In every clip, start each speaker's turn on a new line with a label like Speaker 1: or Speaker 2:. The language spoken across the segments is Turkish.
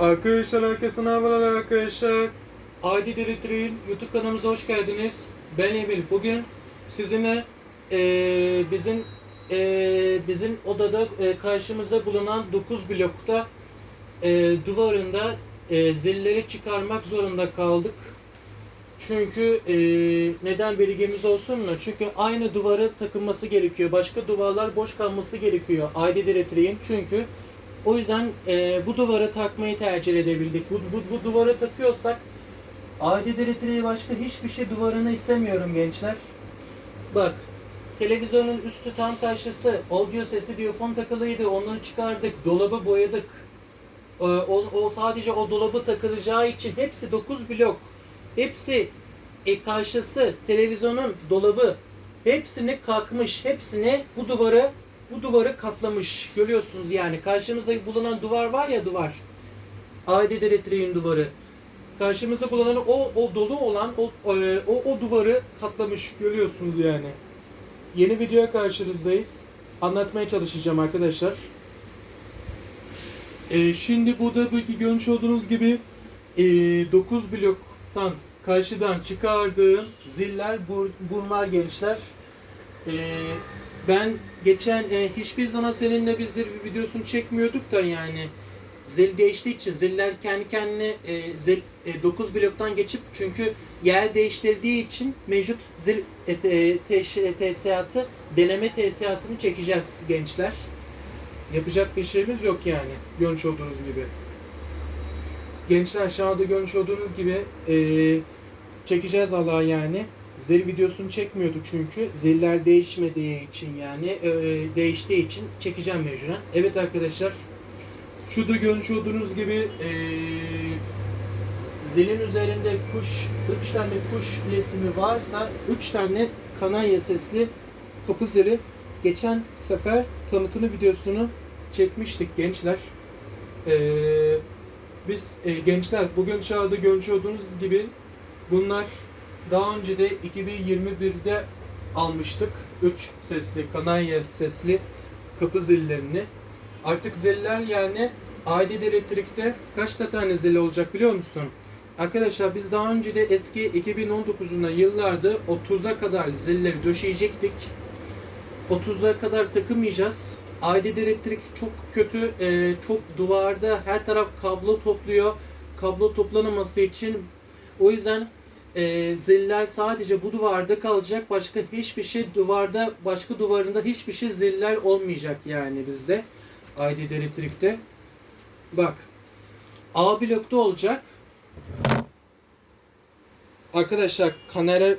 Speaker 1: Arkadaşlar herkese merhabalar arkadaşlar. ID Delitri'nin YouTube kanalımıza hoş geldiniz. Ben Emil. Bugün sizinle eee, bizim eee, bizim odada eee, karşımızda bulunan 9 blokta eee, duvarında eee, zilleri çıkarmak zorunda kaldık. Çünkü eee, neden bilgimiz olsun mu? Çünkü aynı duvara takılması gerekiyor. Başka duvarlar boş kalması gerekiyor. ID Delitri'nin çünkü o yüzden e, bu duvara takmayı tercih edebildik. Bu, bu, bu duvara takıyorsak aile elektriği başka hiçbir şey duvarını istemiyorum gençler. Bak televizyonun üstü tam karşısı audio sesi diyafon takılıydı onu çıkardık dolabı boyadık. E, o, o sadece o dolabı takılacağı için hepsi 9 blok. Hepsi e, karşısı televizyonun dolabı hepsini kalkmış. Hepsini bu duvarı bu duvarı katlamış. Görüyorsunuz yani. Karşımızda bulunan duvar var ya duvar. Adet elektriğin duvarı. Karşımızda bulunan o o dolu olan o e, o, o duvarı katlamış. Görüyorsunuz yani. Yeni videoya karşınızdayız. Anlatmaya çalışacağım arkadaşlar. E, şimdi burada bu görmüş olduğunuz gibi e, 9 bloktan karşıdan çıkardığım ziller bur, bunlar gençler. E, ben geçen e, hiçbir zaman seninle biz zil videosunu çekmiyorduk da yani zil değiştiği için ziller kendi kendine e, zil e, 9 bloktan geçip çünkü yer değiştirdiği için mevcut zil e, e, tesisatı deneme tesisatını çekeceğiz gençler. Yapacak bir şeyimiz yok yani görmüş olduğunuz gibi. Gençler aşağıda görmüş olduğunuz gibi e, çekeceğiz Allah yani. Zil videosunu çekmiyorduk çünkü ziller değişmediği için yani e, e, değiştiği için çekeceğim mecburen. Evet arkadaşlar şurada görmüş olduğunuz gibi e, zilin üzerinde kuş 3 tane kuş resmi varsa 3 tane kanarya sesli kapı zili geçen sefer tanıtını videosunu çekmiştik gençler. Eee biz e, gençler bugün çağda görmüş olduğunuz gibi bunlar daha önce de 2021'de almıştık. 3 sesli, kanarya sesli kapı zillerini. Artık ziller yani adet elektrikte kaç tane zil olacak biliyor musun? Arkadaşlar biz daha önce de eski 2019'unda yıllarda 30'a kadar zilleri döşeyecektik. 30'a kadar takılmayacağız. Adet elektrik çok kötü, e, çok duvarda her taraf kablo topluyor. Kablo toplanaması için o yüzden e, ziller sadece bu duvarda kalacak. Başka hiçbir şey duvarda, başka duvarında hiçbir şey ziller olmayacak yani bizde. Adet elektrikte. Bak. A blokta olacak. Arkadaşlar kamera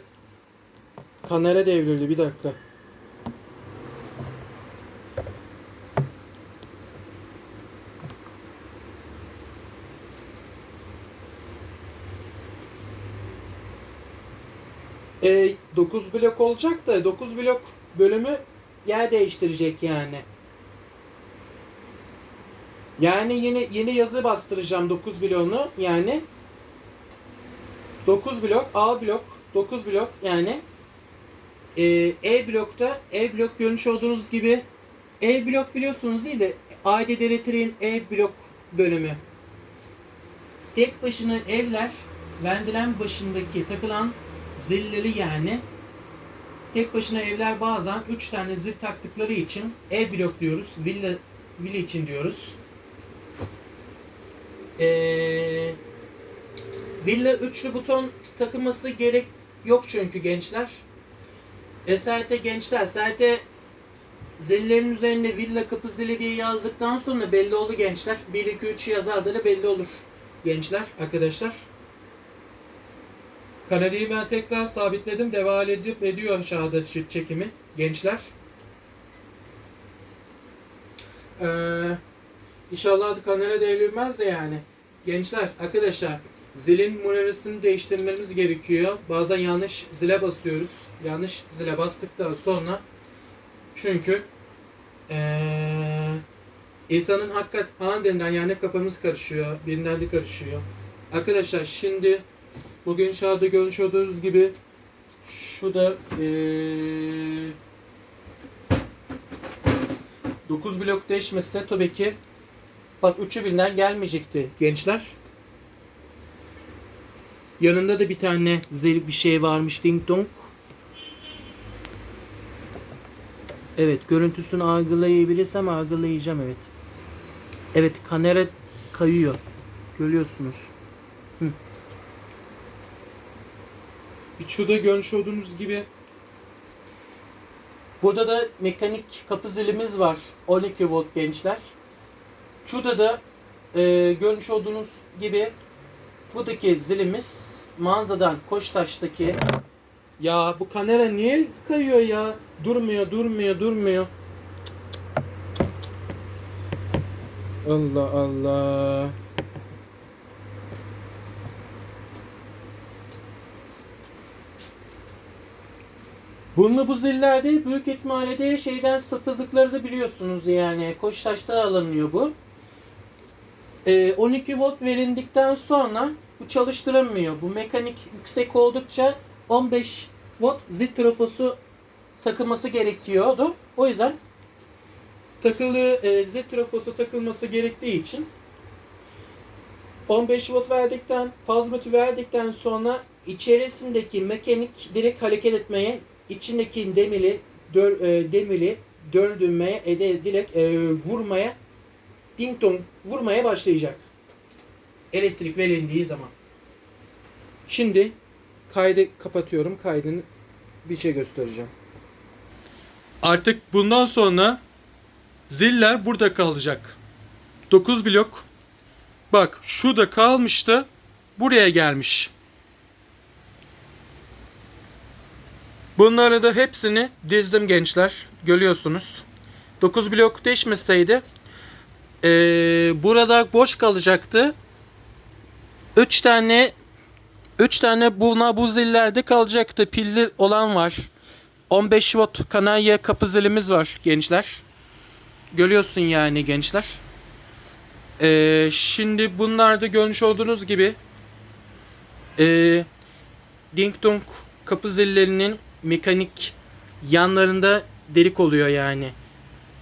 Speaker 1: kamera devrildi bir dakika. E, 9 blok olacak da 9 blok bölümü yer değiştirecek yani. Yani yeni yeni yazı bastıracağım 9 bloğunu yani 9 blok A blok 9 blok yani e, E blokta E blok görmüş olduğunuz gibi E blok biliyorsunuz değil de elektriğin E blok bölümü. Tek başına evler vendilen başındaki takılan zilleri yani tek başına evler bazen 3 tane zil taktıkları için ev blok diyoruz. Villa, villa için diyoruz. Ee, villa üçlü buton takılması gerek yok çünkü gençler. Eserte gençler, serte zillerin üzerinde villa kapı zili diye yazdıktan sonra belli oldu gençler. 1 2 3 yazardı da belli olur gençler, arkadaşlar. Kanalyayı ben tekrar sabitledim. Devam edip ediyor aşağıda çekimi. Gençler. Ee, inşallah kanala devrilmez de yani. Gençler arkadaşlar zilin numarasını değiştirmemiz gerekiyor. Bazen yanlış zile basıyoruz. Yanlış zile bastıktan sonra çünkü ee, insanın hakikat aniden yani kafamız karışıyor. Birinden de karışıyor. Arkadaşlar şimdi Bugün şahada görmüş gibi şu da eee 9 blok değişmezse tabii ki Bak 3000'den gelmeyecekti gençler. Yanında da bir tane zil bir şey varmış ding dong. Evet görüntüsünü algılayabilirsem algılayacağım evet. Evet kamera kayıyor. Görüyorsunuz. Hı. Şurada görmüş olduğunuz gibi Burada da mekanik kapı zilimiz var. 12 volt gençler. Şurada da e, görmüş olduğunuz gibi buradaki zilimiz mağazadan Koçtaş'taki ya bu kamera niye kayıyor ya? Durmuyor, durmuyor, durmuyor. Allah Allah. Bununla bu zillerde büyük ihtimalle de şeyden satıldıkları da biliyorsunuz yani. Koçtaş'ta alınıyor bu. Ee, 12 volt verildikten sonra bu çalıştıramıyor. Bu mekanik yüksek oldukça 15 volt zil trafosu takılması gerekiyordu. O yüzden takılı e, zil trafosu takılması gerektiği için 15 volt verdikten fazla verdikten sonra içerisindeki mekanik direkt hareket etmeye içindeki demiri dör, e, demiri döndürmeye ede direkt e, vurmaya ding dong vurmaya başlayacak. Elektrik verildiği zaman. Şimdi kaydı kapatıyorum. Kaydını bir şey göstereceğim. Artık bundan sonra ziller burada kalacak. 9 blok. Bak şurada kalmıştı. Buraya gelmiş. Bunları da hepsini dizdim gençler. Görüyorsunuz. 9 blok değişmeseydi eee, burada boş kalacaktı. 3 tane 3 tane buna bu zillerde kalacaktı. Pilli olan var. 15 watt kanalya kapı zilimiz var gençler. Görüyorsun yani gençler. Eee, şimdi bunlarda görmüş olduğunuz gibi eee Ding Dong kapı zillerinin mekanik yanlarında delik oluyor yani.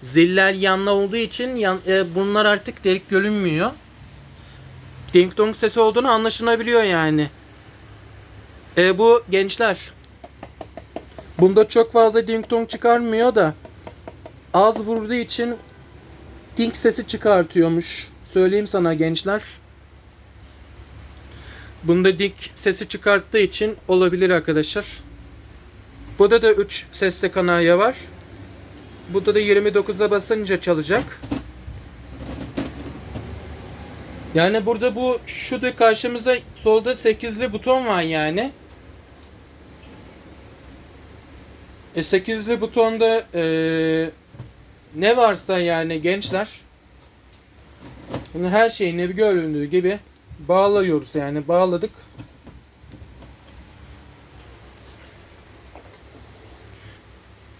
Speaker 1: Ziller yanlı olduğu için yan, e, bunlar artık delik görünmüyor. Ding dong sesi olduğunu anlaşılabiliyor yani. E, bu gençler. Bunda çok fazla ding dong çıkarmıyor da az vurduğu için ding sesi çıkartıyormuş. Söyleyeyim sana gençler. Bunda ding sesi çıkarttığı için olabilir arkadaşlar. Burada da 3 sesli kanalya var. Burada da 29'a basınca çalacak. Yani burada bu şu da karşımıza solda 8'li buton var yani. E 8'li butonda e, ne varsa yani gençler bunu her şeyini göründüğü gibi bağlıyoruz yani bağladık.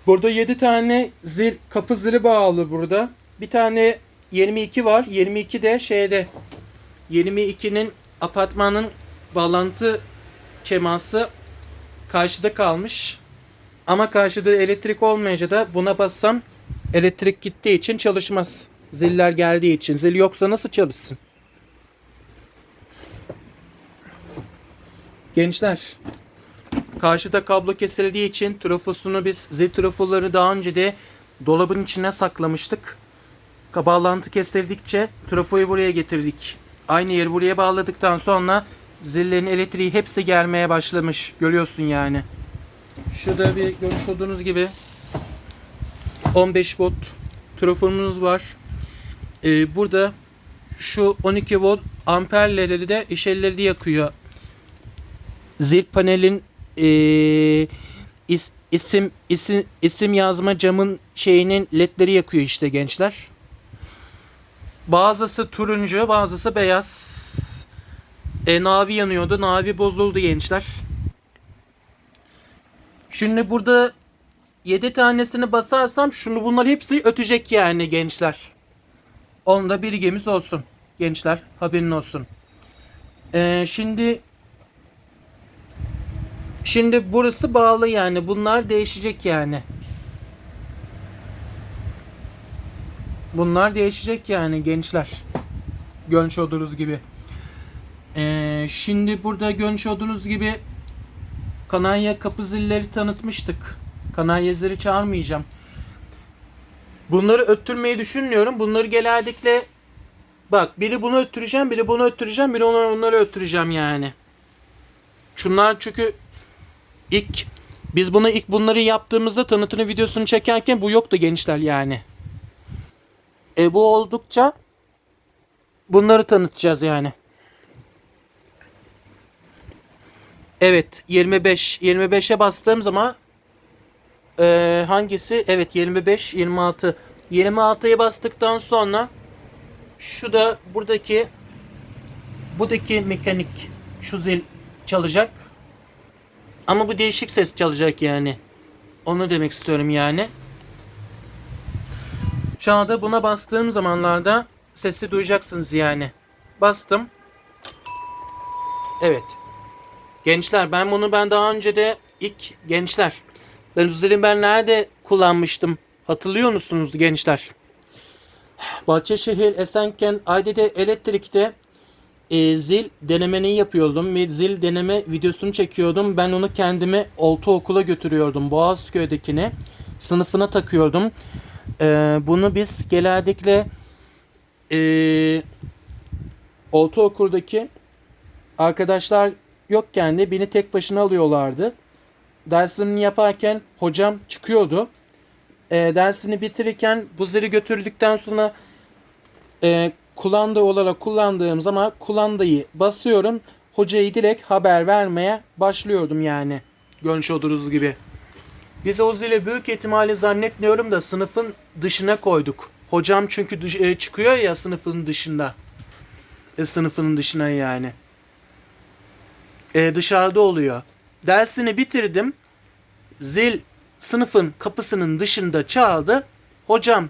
Speaker 1: Burada 7 tane zil, kapı zili bağlı burada. Bir tane 22 var. 22 de şeyde 22'nin apartmanın bağlantı çeması karşıda kalmış. Ama karşıda elektrik olmayınca da buna bassam elektrik gittiği için çalışmaz. Ziller geldiği için. Zil yoksa nasıl çalışsın? Gençler Karşıda kablo kesildiği için trafosunu biz zil trafoları daha önce de dolabın içine saklamıştık. Bağlantı kesildikçe trafoyu buraya getirdik. Aynı yeri buraya bağladıktan sonra zillerin elektriği hepsi gelmeye başlamış. Görüyorsun yani. Şurada bir görmüş olduğunuz gibi 15 volt trafomuz var. Ee, burada şu 12 volt amperleri de işelleri yakıyor. Zil panelin ee, is, isim isim isim yazma camın şeyinin ledleri yakıyor işte gençler. Bazısı turuncu, bazısı beyaz. E, navi yanıyordu. Navi bozuldu gençler. Şimdi burada 7 tanesini basarsam şunu bunlar hepsi ötecek yani gençler. Onda bilgimiz olsun. Gençler haberin olsun. Ee, şimdi Şimdi burası bağlı yani. Bunlar değişecek yani. Bunlar değişecek yani gençler. Görmüş olduğunuz gibi. Ee, şimdi burada görmüş olduğunuz gibi Kanarya kapı zilleri tanıtmıştık. Kanarya zili çağırmayacağım. Bunları öttürmeyi düşünmüyorum. Bunları genellikle bak biri bunu öttüreceğim, biri bunu öttüreceğim, biri onları, onları öttüreceğim yani. Şunlar çünkü ilk biz bunu ilk bunları yaptığımızda tanıtını videosunu çekerken bu yoktu gençler yani. E bu oldukça bunları tanıtacağız yani. Evet 25 25'e bastığım zaman e, hangisi? Evet 25 26 26'ya bastıktan sonra şu da buradaki buradaki mekanik şu zil çalacak. Ama bu değişik ses çalacak yani. Onu demek istiyorum yani. Şu anda buna bastığım zamanlarda sesi duyacaksınız yani. Bastım. Evet. Gençler ben bunu ben daha önce de ilk gençler. Ben üzeri ben nerede kullanmıştım? Hatırlıyor musunuz gençler? Bahçeşehir, Esenkent, Ayde'de elektrikte e, zil denemeni yapıyordum ve zil deneme videosunu çekiyordum. Ben onu kendime ortaokula götürüyordum. Boğazköy'dekine sınıfına takıyordum. E, bunu biz genellikle e, ortaokuldaki arkadaşlar yokken de beni tek başına alıyorlardı. Derslerini yaparken hocam çıkıyordu. E, dersini bitirirken bu zili götürdükten sonra e, kulanda olarak kullandığım zaman kulandayı basıyorum. Hocayı direkt haber vermeye başlıyordum yani. Görmüş olduğunuz gibi. Biz o zili büyük ihtimalle zannetmiyorum da sınıfın dışına koyduk. Hocam çünkü dış- e, çıkıyor ya sınıfın dışında. E, sınıfının dışına yani. E, dışarıda oluyor. Dersini bitirdim. Zil sınıfın kapısının dışında çaldı. Hocam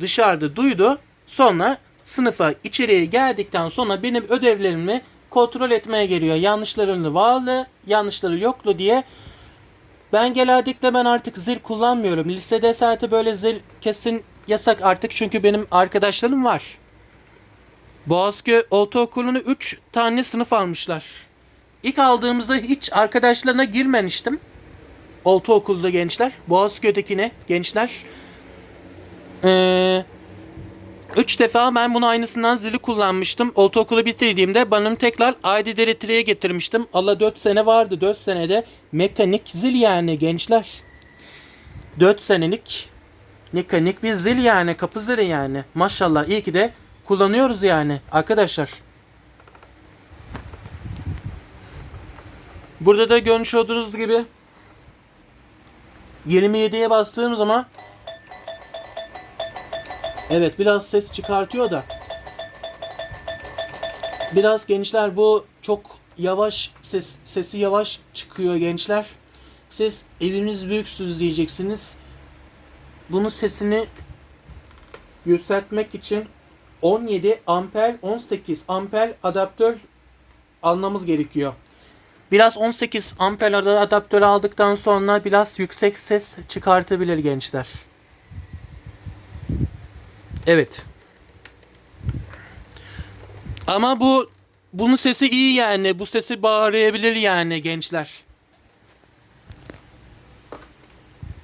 Speaker 1: dışarıda duydu. Sonra sınıfa içeriye geldikten sonra benim ödevlerimi kontrol etmeye geliyor. Yanlışlarını varlı, yanlışları yoklu diye. Ben genellikle ben artık zil kullanmıyorum. Lisede saati böyle zil kesin yasak artık çünkü benim arkadaşlarım var. Boğazköy Ortaokulu'nu 3 tane sınıf almışlar. İlk aldığımızda hiç arkadaşlarına girmemiştim. Ortaokulda gençler. Boğazköy'dekine gençler. Eee 3 defa ben bunu aynısından zili kullanmıştım. Ortaokulu bitirdiğimde benim tekrar ID Deletrary'e getirmiştim. Allah 4 sene vardı. 4 senede mekanik zil yani gençler. 4 senelik mekanik bir zil yani. Kapı zili yani. Maşallah iyi ki de kullanıyoruz yani arkadaşlar. Burada da görmüş olduğunuz gibi 27'ye bastığım zaman Evet biraz ses çıkartıyor da Biraz gençler bu çok yavaş ses sesi yavaş çıkıyor gençler. Siz eviniz büyüksüz diyeceksiniz. Bunun sesini yükseltmek için 17 amper 18 amper adaptör almamız gerekiyor. Biraz 18 amper adaptör aldıktan sonra biraz yüksek ses çıkartabilir gençler. Evet. Ama bu bunun sesi iyi yani. Bu sesi bağırabilir yani gençler.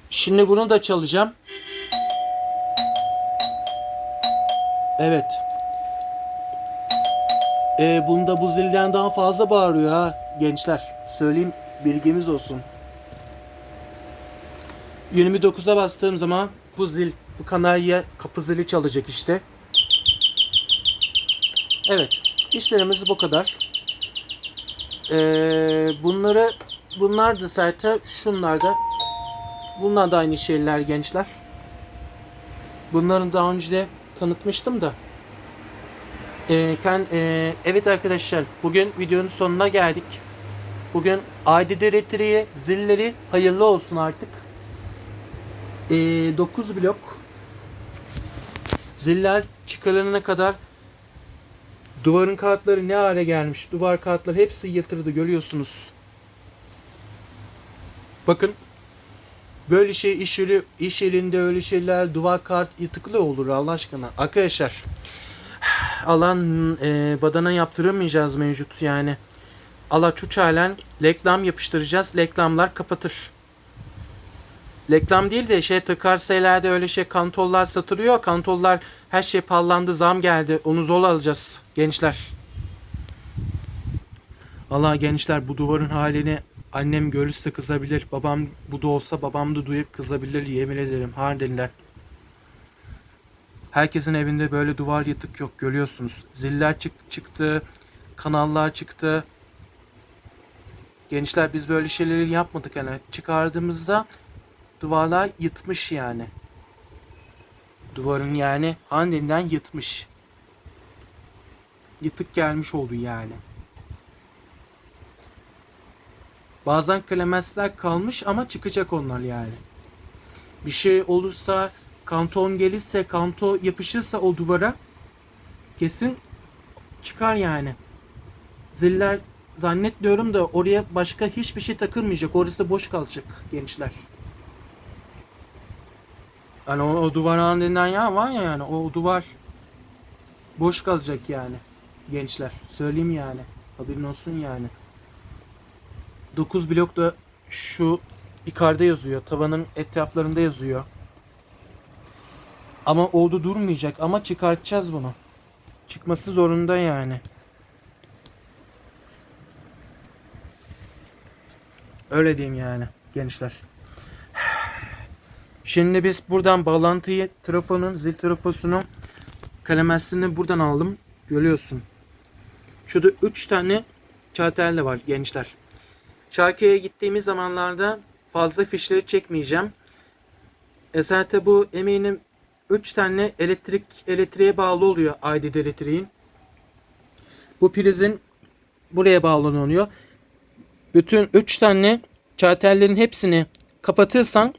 Speaker 1: Şimdi bunu da çalacağım. Evet. Ee, bunda bu zilden daha fazla bağırıyor ha gençler. Söyleyeyim bilgimiz olsun. 29'a bastığım zaman bu zil, bu kanarya kapı zili çalacak işte. Evet. işlerimiz bu kadar. Ee, bunları bunlar da zaten şunlar da bunlar da aynı şeyler gençler. Bunların daha önce de tanıtmıştım da. Ee, ken, e, evet arkadaşlar bugün videonun sonuna geldik. Bugün ID Directory'ye zilleri hayırlı olsun artık. Ee, 9 blok ziller çıkarılana kadar duvarın kağıtları ne hale gelmiş. Duvar kağıtları hepsi yatırdı görüyorsunuz. Bakın böyle şey iş, yeri, iş yerinde öyle şeyler duvar kağıt yıtıklı olur Allah aşkına. Arkadaşlar alan e, badana yaptıramayacağız mevcut yani. Alaçuç halen reklam yapıştıracağız. Reklamlar kapatır. Reklam değil de şey tıkarselerde öyle şey kantollar satılıyor. Kantollar her şey pallandı zam geldi. Onu zor alacağız gençler. Allah gençler bu duvarın halini annem görürse kızabilir. Babam bu da olsa babam da duyup kızabilir yemin ederim. Harbiden. Herkesin evinde böyle duvar yıtık yok görüyorsunuz. Ziller çık çıktı. Kanallar çıktı. Gençler biz böyle şeyleri yapmadık yani. Çıkardığımızda duvarlar yıtmış yani. Duvarın yani halinden yıtmış. Yıtık gelmiş oldu yani. Bazen klemensler kalmış ama çıkacak onlar yani. Bir şey olursa kanton gelirse kanto yapışırsa o duvara kesin çıkar yani. Ziller zannetmiyorum da oraya başka hiçbir şey takılmayacak. Orası boş kalacak gençler. Yani o, o duvar halinden ya var ya yani o duvar boş kalacak yani gençler. Söyleyeyim yani. Haberin olsun yani. 9 blok da şu yukarıda yazıyor. Tavanın etraflarında yazıyor. Ama oldu durmayacak ama çıkartacağız bunu. Çıkması zorunda yani. Öyle diyeyim yani gençler. Şimdi biz buradan bağlantıyı trafonun zil trafosunu kalemesini buradan aldım. Görüyorsun. Şurada 3 tane çartel var gençler. Şarkıya gittiğimiz zamanlarda fazla fişleri çekmeyeceğim. E zaten bu eminim 3 tane elektrik elektriğe bağlı oluyor aidid elektriğin. Bu prizin buraya bağlanıyor. Bütün 3 tane çartellerin hepsini kapatırsan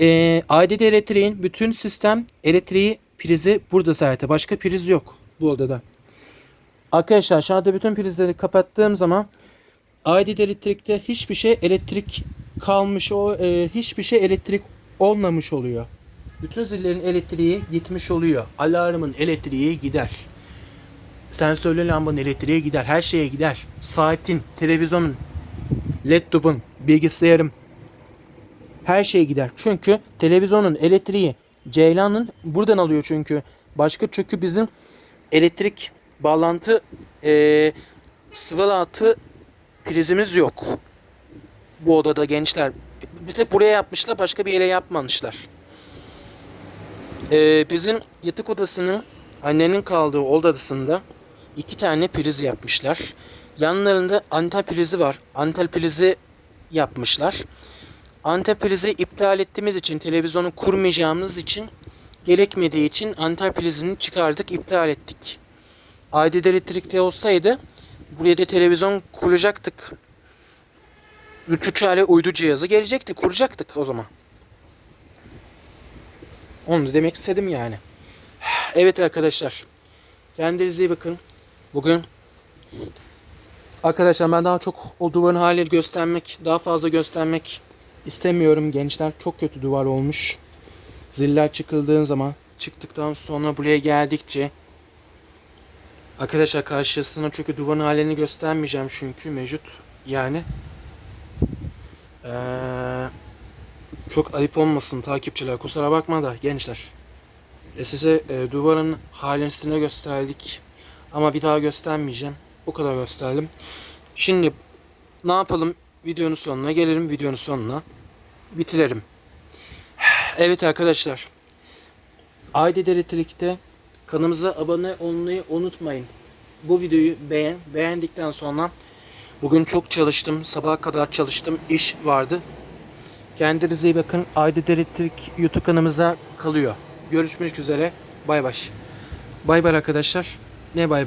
Speaker 1: e, aidid elektriğin bütün sistem elektriği prizi burada zaten. Başka priz yok bu odada. Arkadaşlar anda bütün prizleri kapattığım zaman aidid elektrikte hiçbir şey elektrik kalmış o e, hiçbir şey elektrik olmamış oluyor. Bütün zillerin elektriği gitmiş oluyor. Alarmın elektriği gider. Sensörlü lambanın elektriği gider. Her şeye gider. Saatin, televizyonun, laptopun, bilgisayarım her şey gider. Çünkü televizyonun elektriği Ceylan'ın buradan alıyor çünkü. Başka çünkü bizim elektrik bağlantı e, sıvılatı prizimiz yok. Bu odada gençler. Bir tek buraya yapmışlar başka bir yere yapmamışlar. Ee, bizim yatak odasının annenin kaldığı odasında iki tane priz yapmışlar. Yanlarında anten prizi var. Anten prizi yapmışlar. Anten prizi iptal ettiğimiz için televizyonu kurmayacağımız için gerekmediği için anten prizini çıkardık iptal ettik. Aidid elektrikte olsaydı buraya da televizyon kuracaktık. 3 hale uydu cihazı gelecekti kuracaktık o zaman. Onu da demek istedim yani. Evet arkadaşlar. Kendinize iyi bakın. Bugün Arkadaşlar ben daha çok o duvarın halini göstermek, daha fazla göstermek istemiyorum gençler. Çok kötü duvar olmuş. Ziller çıkıldığın zaman, çıktıktan sonra buraya geldikçe Arkadaşlar karşısına çünkü duvarın halini göstermeyeceğim çünkü mevcut yani. Ee, çok ayıp olmasın takipçiler kusura bakma da gençler. E size e, duvarın halini gösterdik ama bir daha göstermeyeceğim. Bu kadar gösterdim. Şimdi ne yapalım? Videonun sonuna gelelim. Videonun sonuna bitirelim. Evet arkadaşlar. Ayded Elektrik'te kanalımıza abone olmayı unutmayın. Bu videoyu beğen. Beğendikten sonra bugün çok çalıştım. Sabaha kadar çalıştım. İş vardı. Kendinize iyi bakın. Ayded Elektrik YouTube kanalımıza kalıyor. Görüşmek üzere. Bay bay. Bay bay arkadaşlar. Ne bay bay?